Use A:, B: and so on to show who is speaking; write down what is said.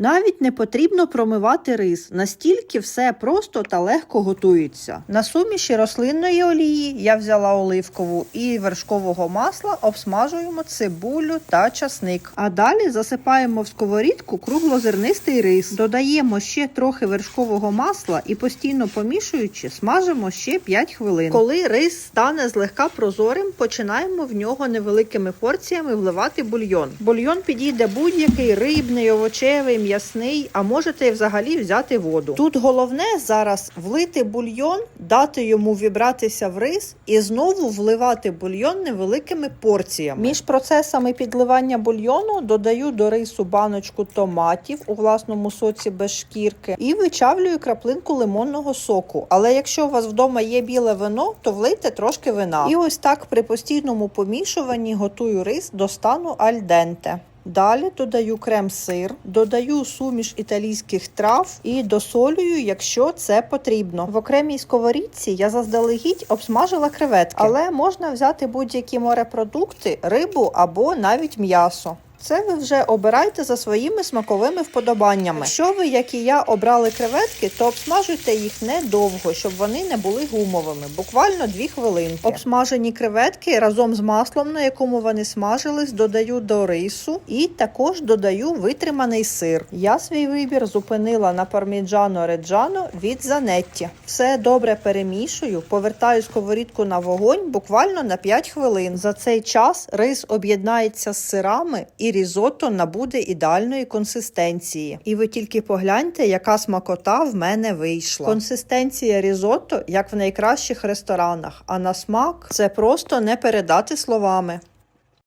A: Навіть не потрібно промивати рис, настільки все просто та легко готується. На суміші рослинної олії я взяла оливкову і вершкового масла, обсмажуємо цибулю та часник. А далі засипаємо в сковорідку круглозернистий рис, додаємо ще трохи вершкового масла і постійно помішуючи, смажимо ще 5 хвилин. Коли рис стане злегка прозорим, починаємо в нього невеликими порціями вливати бульйон. Бульйон підійде будь-який рибний, овочевий, м'ясний, а можете взагалі взяти воду. Тут головне зараз влити бульйон, дати йому вібратися в рис і знову вливати бульйон невеликими порціями. Між процесами підливання бульйону додаю до рису баночку томатів у власному соці без шкірки і вичавлюю краплинку лимонного соку. Але якщо у вас вдома є біле вино, то влийте трошки вина. І ось так при постійному помішуванні готую рис до стану альденте. Далі додаю крем-сир, додаю суміш італійських трав і досолюю, якщо це потрібно. В окремій сковорідці я заздалегідь обсмажила креветки, але можна взяти будь-які морепродукти, рибу або навіть м'ясо. Це ви вже обирайте за своїми смаковими вподобаннями. Якщо ви, як і я, обрали креветки, то обсмажуйте їх недовго, щоб вони не були гумовими, буквально 2 хвилинки. Обсмажені креветки разом з маслом, на якому вони смажились, додаю до рису і також додаю витриманий сир. Я свій вибір зупинила на парміджано реджано від Занетті. Все добре перемішую, повертаю сковорідку на вогонь буквально на 5 хвилин. За цей час рис об'єднається з сирами і різотто набуде ідеальної консистенції. І ви тільки погляньте, яка смакота в мене вийшла. Консистенція різотто, як в найкращих ресторанах, а на смак це просто не передати словами.